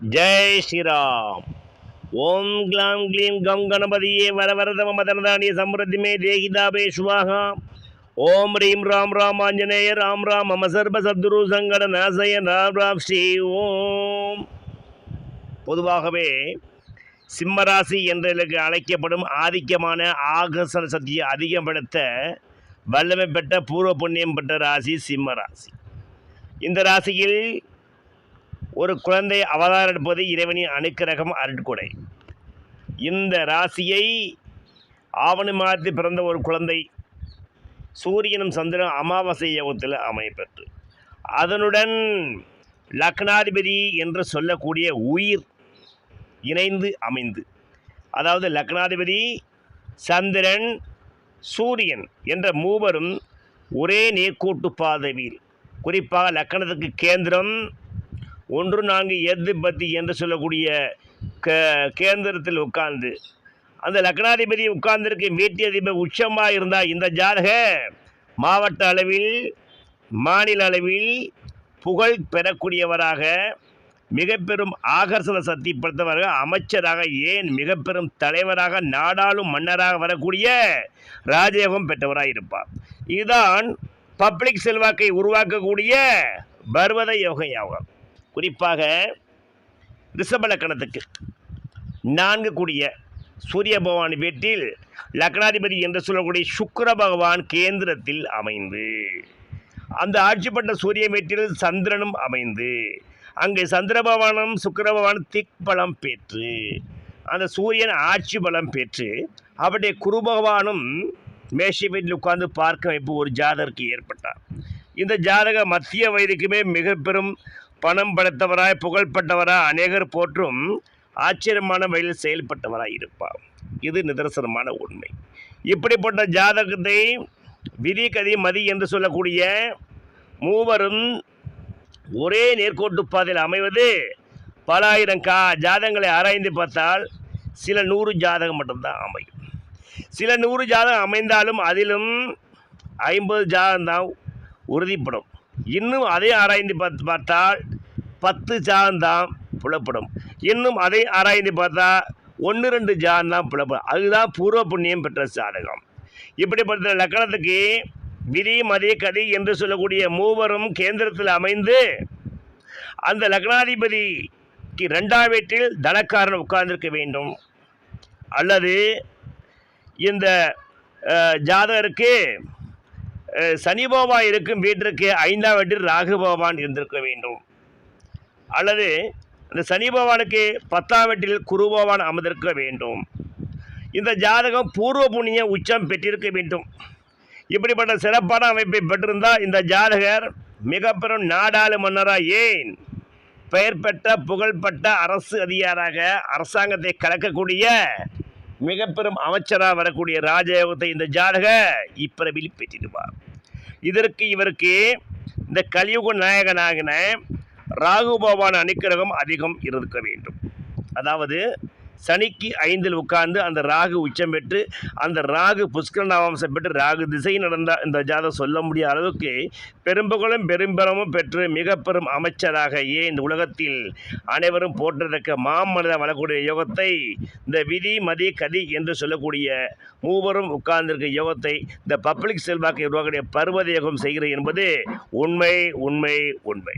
ஜெய் ஸ்ரீராம். ஓம் க்ளாம் க்ளீம் கம் கணபதியே வரவரத மதனதானிய சம்ருத்திமே தேகிதாபே சுவாகா. ஓம் ரீம் ராம் ராம் ஆஞ்சநேய ராம் ராம் மம சர்ப சத்ரு சங்கட நாசய ராம் ராம் ஸ்ரீ ஓம். பொதுவாகவே சிம்மராசி என்றதுக்கு அழைக்கப்படும் ஆதிக்கமான ஆகர்ஷண சக்தியை அதிகப்படுத்த வல்லமை பெற்ற பூர்வ புண்ணியம் பெற்ற ராசி சிம்ம ராசி. இந்த ராசியில் ஒரு குழந்தை அவதாரம் எடுப்பது இறைவனின் அணுக்கிரகம் அருட்கொடை. இந்த ராசியை ஆவணி மாதத்தில் பிறந்த ஒரு குழந்தை சூரியனும் சந்திரன் அமாவாசை யோகத்தில் அமைப்பெற்று. அதனுடன் லக்னாதிபதி என்று சொல்லக்கூடிய உயிர் இணைந்து அமைந்து அதாவது லக்னாதிபதி சந்திரன் சூரியன் என்ற மூவரும் ஒரே நேர்கோட்டு பாதவியில் குறிப்பாக லக்கணத்துக்கு கேந்திரம் ஒன்று நான்கு எது பத்தி என்று சொல்லக்கூடிய க கேந்திரத்தில் உட்கார்ந்து அந்த லக்னாதிபதி உட்கார்ந்திருக்க வீட்டு அதிபர் உச்சமாக இருந்தால் இந்த ஜாதக மாவட்ட அளவில் மாநில அளவில் புகழ் பெறக்கூடியவராக மிக பெரும் ஆகர்ஷண சக்தி படுத்தவராக அமைச்சராக ஏன் மிக பெரும் தலைவராக நாடாளும் மன்னராக வரக்கூடிய ராஜயோகம் பெற்றவராக இருப்பார். இதுதான் பப்ளிக் செல்வாக்கை உருவாக்கக்கூடிய பர்வத யோக யோகம் குறிப்பாக ரிஷப லக்கணத்துக்கு. நான்கு கூடிய சூரிய பகவான் வீட்டில் லக்னாதிபதி என்று சொல்லக்கூடிய சுக்கர பகவான் கேந்திரத்தில் அமைந்து அந்த ஆட்சிப்பட்ட சூரிய வீட்டில் சந்திரனும் அமைந்து அங்கே சந்திர பகவானும் சுக்கர பகவானும் திக் பலம் பெற்று அந்த சூரியன் ஆட்சி பலம் பெற்று அவருடைய குரு பகவானும் மேஷ வீட்டில் உட்கார்ந்து பார்க்க வைப்பு ஒரு ஜாதருக்கு ஏற்பட்டார். இந்த ஜாதக மத்திய வயதுக்குமே மிக பெரும் பணம் படைத்தவராய் புகழ்பட்டவராய் அநேகர் போற்றும் ஆச்சரியமான வழியில் செயல்பட்டவராய் இருப்பார். இது நிதர்சனமான உண்மை. இப்படிப்பட்ட ஜாதகத்தை விதி கதி மதி என்று சொல்லக்கூடிய மூவரும் ஒரே நேர்கோட்டு பாதையில் அமைவது பல ஆயிரம் கா ஜாதகங்களை ஆராய்ந்து பார்த்தால் சில நூறு ஜாதகம் மட்டும்தான் அமையும். சில நூறு ஜாதகம் அமைந்தாலும் அதிலும் ஐம்பது ஜாதகம் தான் உறுதிப்படும். இன்னும் அதை ஆராய்ந்து பார்த்து பார்த்தால் பத்து ஜான் தான் புலப்படும். இன்னும் அதை ஆராய்ந்து பார்த்தா ஒன்று ரெண்டு ஜான் தான் புலப்படும். அதுதான் பூர்வ புண்ணியம் பெற்ற ஜாதகம் இப்படிப்பட்ட லக்கணத்துக்கு விதி மதி கதி என்று சொல்லக்கூடிய மூவரும் கேந்திரத்தில் அமைந்து அந்த லக்னாதிபதிக்கு ரெண்டாம் வீட்டில் தனக்காரன் உட்கார்ந்திருக்க வேண்டும். அல்லது இந்த ஜாதகருக்கு சனி பகவான் இருக்கும் வீட்டிற்கு ஐந்தாம் வீட்டில் ராகு பகவான் இருந்திருக்க வேண்டும். அல்லது அந்த சனி பகவானுக்கு பத்தாம் வீட்டில் குரு பகவான் அமர்ந்திருக்க வேண்டும். இந்த ஜாதகம் பூர்வ புண்ணிய உச்சம் பெற்றிருக்க வேண்டும். இப்படிப்பட்ட சிறப்பான அமைப்பை பெற்றிருந்தால் இந்த ஜாதகர் மிக பெரும் நாடாளு மன்னராக ஏன்? பெயர் பெற்ற புகழ்பெற்ற அரசு அதிகாராக அரசாங்கத்தை கலக்கக்கூடிய மிக பெரும் அமைச்சராக வரக்கூடிய ராஜயோகத்தை இந்த ஜாதக இப்பிறவில் பெற்றிடுவார். இதற்கு இவருக்கு இந்த கலியுக நாயகனாகின ராகு பகவான் அனுக்கிரகம் அதிகம் இருக்க வேண்டும். அதாவது சனிக்கு ஐந்தில் உட்கார்ந்து அந்த ராகு உச்சம் பெற்று அந்த ராகு புஷ்கர நாமாம்சம் பெற்று ராகு திசை நடந்த இந்த ஜாதகம் சொல்ல முடியாத அளவுக்கு பெரும்புகளும் பெரும்பலமும் பெற்று மிக பெரும் அமைச்சராக ஏன் இந்த உலகத்தில் அனைவரும் போற்றத்தக்க மாமனித வளக்கூடிய யோகத்தை இந்த விதி மதி கதி என்று சொல்லக்கூடிய மூவரும் உட்கார்ந்திருக்க யோகத்தை இந்த பப்ளிக் செல்வாக்கை உருவாக்கிய பருவத யோகம் செய்கிறது என்பது உண்மை உண்மை உண்மை.